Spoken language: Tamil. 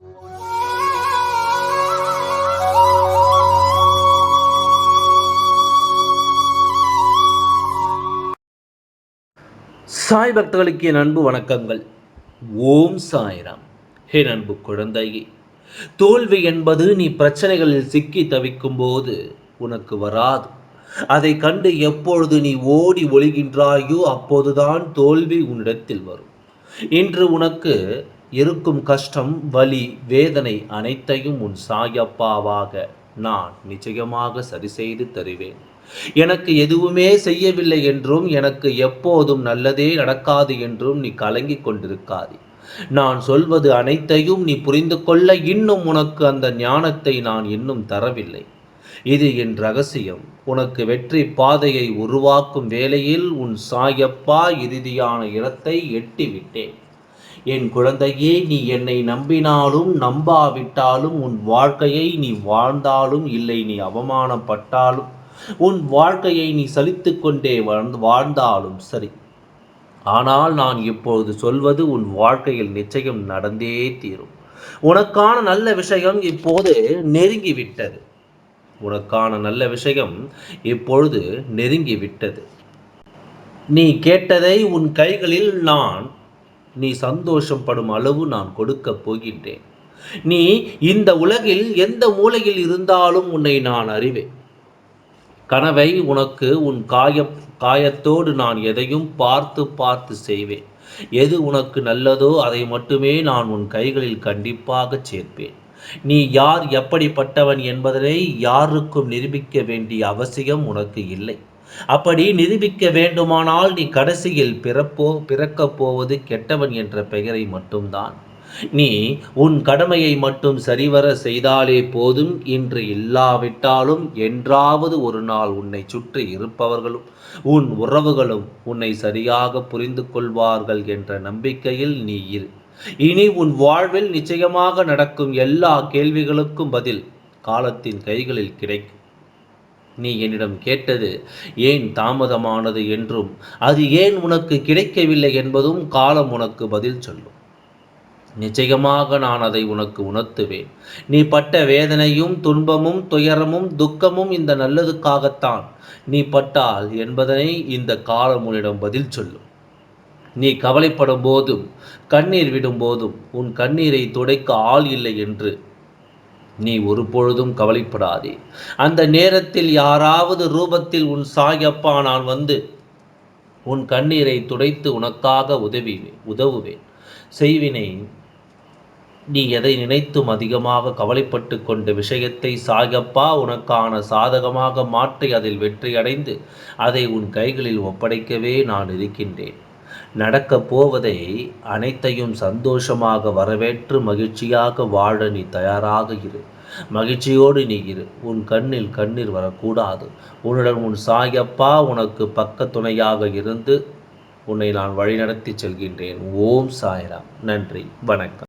சாய் பக்தர்களுக்கு என் அன்பு வணக்கங்கள். ஓம் சாய்ராம். ஹே அன்பு குழந்தையே தோல்வி என்பது நீ பிரச்சனைகளில் சிக்கி தவிக்கும் போது உனக்கு வராது. அதை கண்டு எப்பொழுது நீ ஓடி ஒழிகின்றாயோ அப்போதுதான் தோல்வி உன்னிடத்தில் வரும். இன்று உனக்கு இருக்கும் கஷ்டம் வலி வேதனை அனைத்தையும் உன் சாயப்பாவாக நான் நிச்சயமாக சரி செய்து தருவேன். எனக்கு எதுவுமே செய்யவில்லை என்றும் எனக்கு எப்போதும் நல்லதே நடக்காது என்றும் நீ கலங்கிக் கொண்டிருக்காதே. நான் சொல்வது அனைத்தையும் நீ புரிந்து கொள்ள இன்னும் உனக்கு அந்த ஞானத்தை நான் இன்னும் தரவில்லை. இது என் ரகசியம். உனக்கு வெற்றி பாதையை உருவாக்கும் வேளையில் உன் சாயப்பா இறுதியான இடத்தை எட்டிவிட்டேன். என் குழந்தையே நீ என்னை நம்பினாலும் நம்பாவிட்டாலும் உன் வாழ்க்கையை நீ வாழ்ந்தாலும் இல்லை நீ அவமானப்பட்டாலும் உன் வாழ்க்கையை நீ சலித்து கொண்டே வாழ்ந்து வாழ்ந்தாலும் சரி. ஆனால் நான் இப்பொழுது சொல்வது உன் வாழ்க்கையில் நிச்சயம் நடந்தே தீரும். உனக்கான நல்ல விஷயம் இப்போது நெருங்கிவிட்டது. உனக்கான நல்ல விஷயம் இப்பொழுது நெருங்கிவிட்டது. நீ கேட்டதை உன் கைகளில் நான் நீ சந்தோஷப்படும் அளவு நான் கொடுக்கப் போகின்றேன். நீ இந்த உலகில் எந்த மூலையில் இருந்தாலும் உன்னை நான் அறிவேன். கனவை உனக்கு உன் காய காயத்தோடு நான் எதையும் பார்த்து பார்த்து செய்வேன். எது உனக்கு நல்லதோ அதை மட்டுமே நான் உன் கைகளில் கண்டிப்பாக சேர்ப்பேன். நீ யார் எப்படிப்பட்டவன் என்பதனை யாருக்கும் நிரூபிக்க வேண்டிய அவசியம் உனக்கு இல்லை. அப்படி நிரூபிக்க வேண்டுமானால் நீ கடைசியில் பிறப்போ பிறக்கப் போவது கெட்டவன் என்ற பெயரை மட்டும்தான். நீ உன் கடமையை மட்டும் சரிவர செய்தாலே போதும். இன்று இல்லாவிட்டாலும் என்றாவது ஒரு நாள் உன்னை சுற்றி இருப்பவர்களும் உன் உறவுகளும் உன்னை சரியாக புரிந்து கொள்வார்கள் என்ற நம்பிக்கையில் நீ இரு. இனி உன் வாழ்வில் நிச்சயமாக நடக்கும் எல்லா கேள்விகளுக்கும் பதில் காலத்தின் கைகளில் கிடைக்கும். நீ என்னிடம் கேட்டது ஏன் தாமதமானது என்றும் அது ஏன் உனக்கு கிடைக்கவில்லை என்பதும் காலம் உனக்கு பதில் சொல்லும். நிச்சயமாக நான் அதை உனக்கு உணர்த்துவேன். நீ பட்ட வேதனையும் துன்பமும் துயரமும் துக்கமும் இந்த நல்லதுக்காகத்தான் நீ பட்டால் என்பதனை இந்த காலம் உன்னிடம் பதில் சொல்லும். நீ கவலைப்படும் போதும் கண்ணீர் விடும் போதும் உன் கண்ணீரை துடைக்க ஆள் இல்லை என்று நீ ஒரு பொழுதும் கவலைப்படாதே. அந்த நேரத்தில் யாராவது ரூபத்தில் உன் சாயப்பா நான் வந்து உன் கண்ணீரை துடைத்து உனக்காக உதவிவேன் உதவுவேன். செய்வினை நீ எதை நினைத்தும் அதிகமாக கவலைப்பட்டு கொண்ட விஷயத்தை சாயப்பா உனக்கான சாதகமாக மாற்றி அதில் வெற்றியடைந்து அதை உன் கைகளில் ஒப்படைக்கவே நான் இருக்கின்றேன். நடக்கப் போவதை அனைத்தையும் சந்தோஷமாக வரவேற்று மகிழ்ச்சியாக வாழ நீ தயாராக இரு. மகிழ்ச்சியோடு நீ இரு. உன் கண்ணில் கண்ணீர் வரக்கூடாது. உன்னுடன் உன் சாயப்பா உனக்கு பக்க துணையாக இருந்து உன்னை நான் வழிநடத்தி செல்கின்றேன். ஓம் சாய்ராம். நன்றி. வணக்கம்.